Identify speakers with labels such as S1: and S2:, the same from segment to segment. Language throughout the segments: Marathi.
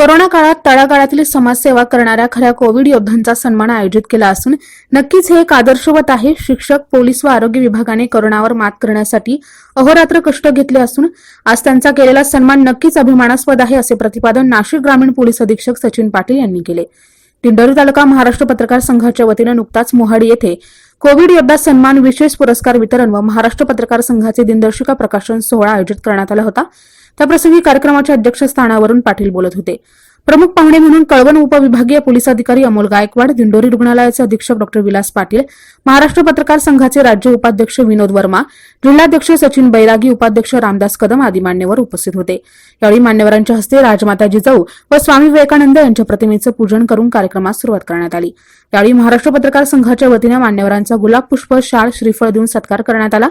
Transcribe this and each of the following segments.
S1: कोरोना काळात तळागाळातील समाजसेवा करणाऱ्या खऱ्या कोविड योद्धांचा सन्मान आयोजित केला असून नक्कीच हे एक आदर्शवत आहे. शिक्षक पोलीस व आरोग्य विभागाने कोरोनावर मात करण्यासाठी अहोरात्र कष्ट घेतले असून आज त्यांचा केलेला सन्मान नक्कीच अभिमानास्पद आहे असे प्रतिपादन नाशिक ग्रामीण पोलीस अधीक्षक सचिन पाटील यांनी केले. दिंडोरी तालुका महाराष्ट्र पत्रकार संघाच्या वतीनं नुकताच मोहाडी येथे कोविड योद्धा सन्मान विशेष पुरस्कार वितरण व महाराष्ट्र पत्रकार संघाचे दिनदर्शिका प्रकाशन सोहळा आयोजित करण्यात आला होता. त्याप्रसंगी कार्यक्रमाच्या अध्यक्षस्थानावरून पाटील बोलत होते. प्रमुख पाहुणे म्हणून कळवण उपविभागीय पोलीस अधिकारी अमोल गायकवाड दिंडोरी रुग्णालयाचे अधीक्षक डॉक्टर विलास पाटील महाराष्ट्र पत्रकार संघाचे राज्य उपाध्यक्ष विनोद वर्मा जिल्हाध्यक्ष सचिन बैरागी उपाध्यक्ष रामदास कदम आदी मान्यवर उपस्थित होते. यावेळी मान्यवरांच्या हस्ते राजमाता जिजाऊ व स्वामी विवेकानंद यांच्या प्रतिमेचं पूजन करून कार्यक्रमास सुरुवात करण्यात आली. यावेळी महाराष्ट्र पत्रकार संघाच्या वतीनं मान्यवरांचा गुलाब पुष्प शाळ श्रीफळ देऊन सत्कार करण्यात आला.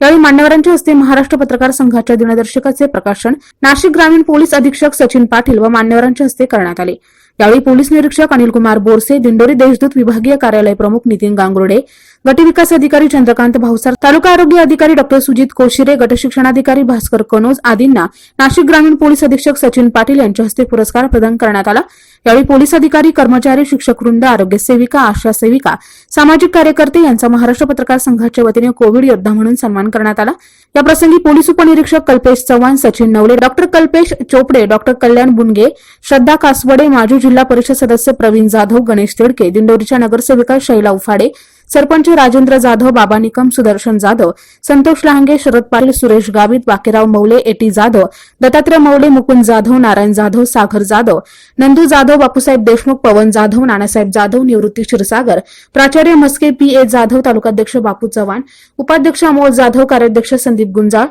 S1: यावेळी मान्यवरांच्या हस्ते महाराष्ट्र पत्रकार संघाच्या दिनदर्शिकाचे प्रकाशन नाशिक ग्रामीण पोलीस अधीक्षक सचिन पाटील व मान्यवरांच्या हस्ते करण्यात आले. यावेळी पोलीस निरीक्षक अनिल कुमार बोरसे दिंडोरी देशदूत विभागीय कार्यालय प्रमुख नितीन गांगुर्डे गटविकास अधिकारी चंद्रकांत भावसार तालुका आरोग्य अधिकारी डॉ सुजित कोशिरे गटशिक्षणाधिकारी भास्कर कनोज आदींना नाशिक ग्रामीण पोलीस अधीक्षक सचिन पाटील यांच्या हस्ते पुरस्कार प्रदान करण्यात आला. यावेळी पोलीस अधिकारी कर्मचारी शिक्षक वृंद आरोग्य सेविका आशा सेविका सामाजिक कार्यकर्ते यांचा महाराष्ट्र पत्रकार संघाच्या वतीने कोविड योद्धा म्हणून सन्मान करण्यात आला. या प्रसंगी पोलीस उपनिरीक्षक कल्पेश चव्हाण सचिन नवले डॉक्टर कल्पेश चोपडे डॉक्टर कल्याण बुनगे श्रद्धा कासवडे माजी जिल्हा परिषद सदस्य प्रवीण जाधव गणेश तिडके दिंडोरीच्या नगरसेविका शैला उफाडे सरपंच राजेंद्र जाधव बाबा निकम सुदर्शन जाधव संतोष लहांगे शरद पाटील सुरेश गावित बाकीराव मौले एटी जाधव दत्तात्रय मौले मुकुंद जाधव नारायण जाधव सागर जाधव नंदू जाधव बापूसाहेब देशमुख पवन जाधव नानासाहेब जाधव निवृत्ती क्षीरसागर प्राचार्य मस्के पी ए जाधव तालुकाध्यक्ष बापू चव्हाण उपाध्यक्ष अमोल जाधव कार्याध्यक्ष संदीप गुंजाळ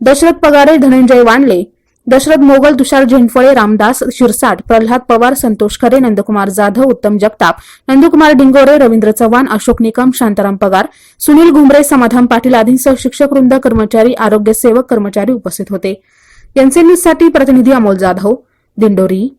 S1: दशरथ पगारे धनंजय वानले दशरथ मोगल तुषार झेंडफळे रामदास शिरसाट प्रल्हाद पवार संतोष खरे नंदकुमार जाधव उत्तम जगताप नंदकुमार डिंगोरे रवींद्र चव्हाण अशोक निकम शांताराम पगार सुनील घुमरे समाधान पाटील आदींसह शिक्षक वृंद कर्मचारी आरोग्य सेवक कर्मचारी उपस्थित होते. एनसीए न्यूजसाठी प्रतिनिधी अमोल जाधव दिंडोरी.